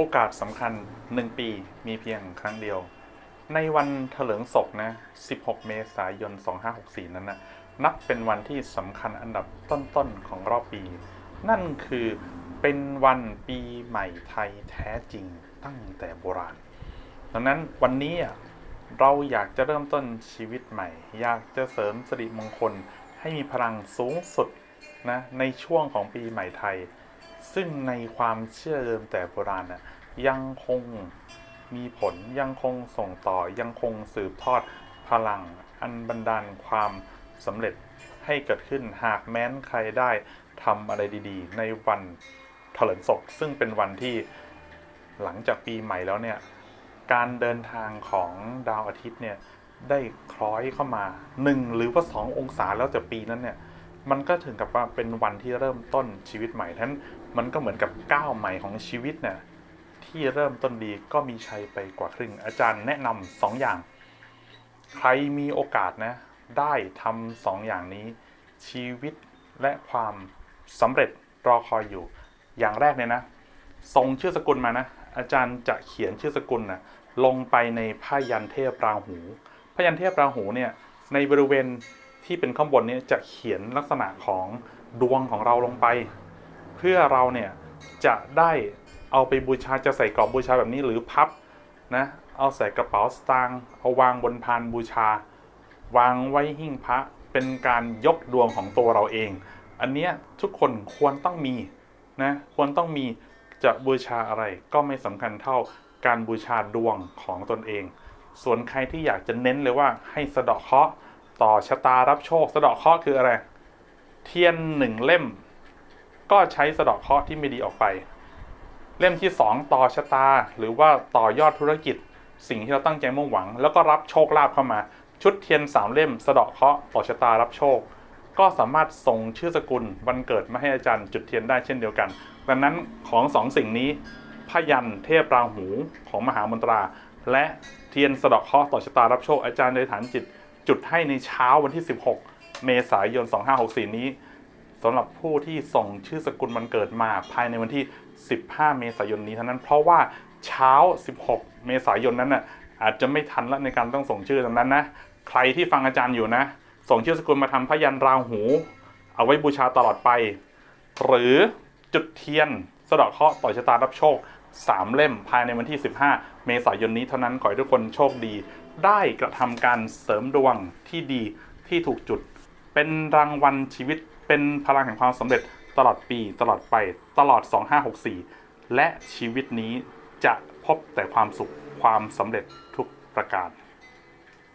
โอกาสสำคัญ 1 ปีมีเพียงครั้งเดียว ในวันเถลิงศกนะ 16 เมษายน 2564 นั้นนะนับเป็นวันที่สำคัญอันดับต้นๆของรอบปี นั่นคือเป็นวันปีใหม่ไทยแท้จริงตั้งแต่โบราณ ดังนั้นวันนี้เราอยากจะเริ่มต้นชีวิตใหม่ อยากจะเสริมสิริมงคลให้มีพลังสูงสุดนะในช่วงของปีใหม่ไทย ซึ่งในความเชื่อเดิมแต่โบราณน่ะยังคงมีผลยังคงส่งต่อยังคงสืบทอดพลัง อันบันดาลความสำเร็จให้เกิดขึ้นหากแม้นใครได้ทำอะไรดี ๆ ในวันถลิงศกซึ่งเป็นวันที่หลังจากปีใหม่แล้วเนี่ย การเดินทางของดาวอาทิตย์เนี่ย ได้คล้อยเข้ามา 1 หรือว่า 2 องศาแล้วแต่ปีนั้นเนี่ย มันก็ถึงกับว่าเป็นวันที่เริ่มต้นชีวิตใหม่ทั้นมันก็เหมือนกับก้าวใหม่ของชีวิตเนี่ยที่เริ่มต้นดีก็มีชัยไปกว่าครึ่ง อาจารย์แนะนำสองอย่าง ใครมีโอกาสนะ ได้ทำสองอย่างนี้ ชีวิตและความสำเร็จรอคอยอยู่ อย่างแรกเนี่ยนะส่งชื่อสกุลมานะ อาจารย์จะเขียนชื่อสกุลนะลงไปในผ้ายันเทพราหูผ้ายันเทพราหูเนี่ยในบริเวณ ที่เป็นข้างบนนี่ยจะเขียนลักษณะของดวงของเราลงไป เพื่อเราเนี่ยจะได้เอาไปบูชาจะใส่กรอบบูชาแบบนี้หรือพับนะเอาใส่กระเป๋าสตางค์เอาวางบนพานบูชา วางไว้หิ้งพระเป็นการยกดวงของตัวเราเอง อันเนี้ยทุกคนควรต้องมีนะควรต้องมีจะบูชาอะไรก็ไม่สำคัญเท่าการบูชาดวงของตนเอง ส่วนใครที่อยากจะเน้นเลยว่าให้สะเดาะเคราะห์ ต่อชะตารับโชค สะเดาะเคราะห์คืออะไร เทียนหนึ่งเล่ม ก็ใช้สะเดาะเคราะห์ที่ไม่ดีออกไป เล่มที่2ต่อชะตา หรือว่าต่อยอดธุรกิจ สิ่งที่เราตั้งใจมุ่งหวัง แล้วก็รับโชคลาภเข้ามา ชุดเทียน3เล่ม สะเดาะเคราะห์ต่อชะตารับโชค ก็สามารถส่งชื่อสกุลวันเกิดมาให้อาจารย์จุดเทียนได้เช่นเดียวกัน ดังนั้นของสองสิ่งนี้พยันเทพราหูของมหามนตรา และเทียนสะเดาะเคราะห์ต่อชะตารับโชคอาจารย์ในฐานจิต จุดให้ในเช้าวันที่ 16 เมษายน 2564 นี้สำหรับผู้ที่ส่งชื่อสกุลวันเกิดมาภายในวันที่ 15 เมษายนนี้เท่านั้นเพราะว่าเช้า 16 เมษายนนั้นน่ะอาจจะไม่ทันละในการต้องส่งชื่อดังนั้นนะใครที่ฟังอาจารย์อยู่นะ ส่งชื่อสกุลมาทำพยันราหู เอาไว้บูชาตลอดไป หรือจุดเทียนสะเดาะเคราะห์ต่อชะตารับโชค 3 เล่มภายในวันที่ 15 เมษายนนี้เท่านั้นขอให้ทุกคนโชคดี ได้กระทำการเสริมดวงที่ดีที่ถูกจุด เป็นรางวัลชีวิต เป็นพลังแห่งความสำเร็จตลอดปีตลอดไปตลอด 2564 และชีวิตนี้จะพบแต่ความสุขความสำเร็จทุกประการ